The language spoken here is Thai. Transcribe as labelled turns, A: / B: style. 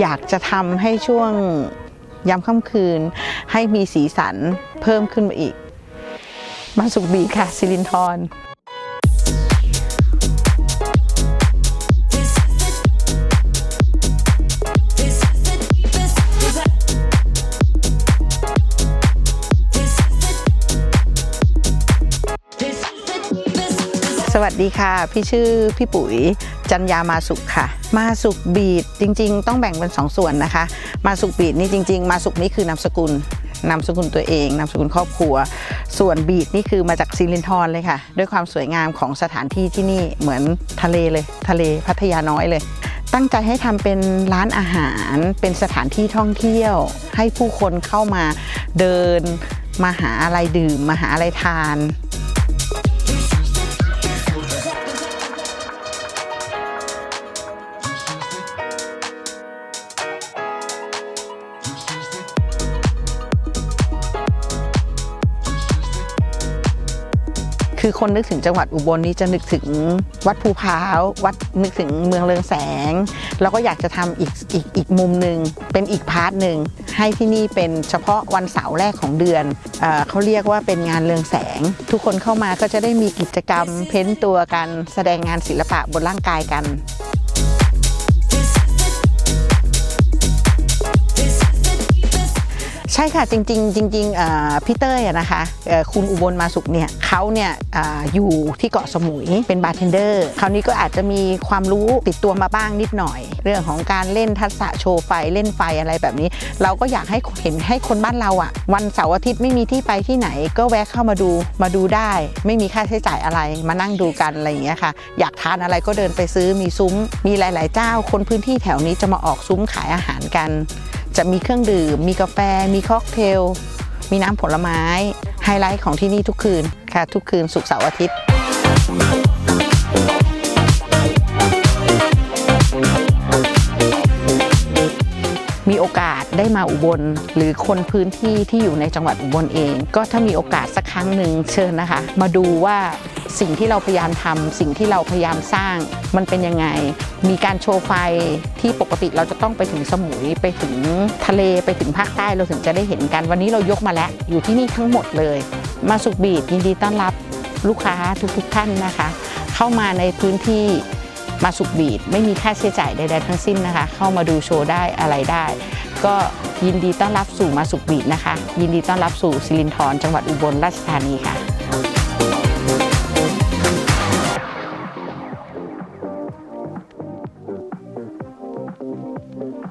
A: อยากจะทำให้ช่วงยามค่ำคืน ให้มีสีสันเพิ่มขึ้นมาอีก มาสุขบีค่ะสิรินทรสวัสดีค่ะ พี่ชื่อพี่ปุ๋ย จันยามาสุขค่ะ มาสุขบีดจริง ๆ ต้องแบ่งเป็นสองส่วนนะคะ มาสุขบีดนี่จริง ๆ มาสุขนี่คือนามสกุลนามสกุลตัวเองนามสกุลครอบครัว ส่วนบีดนี่คือมาจากซิลินทรเลยค่ะ ด้วยความสวยงามของสถานที่ที่นี่เหมือนทะเลเลย ทะเลพัทยาน้อยเลย ตั้งใจให้ทำเป็นร้านอาหารเป็นสถานที่ท่องเที่ยว ให้ผู้คนเข้ามาเดินมาหาอะไรดื่ม มาหาอะไรทาน คือคนนึกถึงจังหวัดอุบลนี้จะนึกถึงวัดภูพร้าว วัดนึกถึงเมืองเรืองแสง แล้วก็อยากจะทำอีกอีกอีกมุมหนึ่งเป็นอีกพาร์ทหนึ่งให้ที่นี่เป็นเฉพาะวันเสาร์แรกของเดือนเอเขาเรียกว่าเป็นงานเรืองแสง ทุกคนเข้ามาก็จะได้มีกิจกรรมเพ้นตัวกันแสดงงานศิลปะบนร่างกายกัน ใช่ค่ะจริงๆจริงๆพี่เต้ยนะคะคุณอุบลมาสุขเนี่ยเขาเนี่ยออยู่ที่เกาะสมุยเป็นบาร์เทนเดอร์คราวนี้ก็อาจจะมีความรู้ติดตัวมาบ้างนิดหน่อย เรื่องของการเล่นทักษะโชว์ไฟเล่นไฟอะไรแบบนี้ เราก็อยากให้เห็นให้คนบ้านเราอะวันเสาร์อาทิตย์ไม่มีที่ไปที่ไหน ก็แวะเข้ามาดูมาดูได้ ไม่มีค่าใช้จ่ายอะไรมานั่งดูกันอะไรอย่างเงี้ยค่ะ อยากทานอะไรก็เดินไปซื้อมีซุ้ม มีหลาย ๆ เจ้า คนพื้นที่แถวนี้จะมาออกซุ้มขายอาหารกัน จะมีเครื่องดื่ม มีกาแฟ มีค็อกเทล มีน้ำผลไม้ ไฮไลท์ของที่นี่ทุกคืนค่ะ ทุกคืนศุกร์เสาร์อาทิตย์มีโอกาสได้มาอุบล หรือคนพื้นที่ที่อยู่ในจังหวัดอุบลเอง ก็ถ้ามีโอกาสสักครั้งหนึ่งเชิญนะคะ มาดูว่า สิ่งที่เราพยายามทำสิ่งที่เราพยายามสร้างมันเป็นยังไง มีการโชว์ไฟที่ปกติเราจะต้องไปถึงสมุยไปถึงทะเลไปถึงภาคใต้เราถึงจะได้เห็นกัน วันนี้เรายกมาแล้วอยู่ที่นี่ทั้งหมดเลย มาสุขบีดยินดีต้อนรับลูกค้าทุกๆท่านนะคะ เข้ามาในพื้นที่มาสุขบีดไม่มีค่าใช้จ่ายใดๆทั้งสิ้นนะคะ เข้ามาดูโชว์ได้อะไรได้ ก็ยินดีต้อนรับสู่มาสุขบีดนะคะ ยินดีต้อนรับสู่สิรินธรจังหวัดอุบลราชธานีค่ะ Thank you.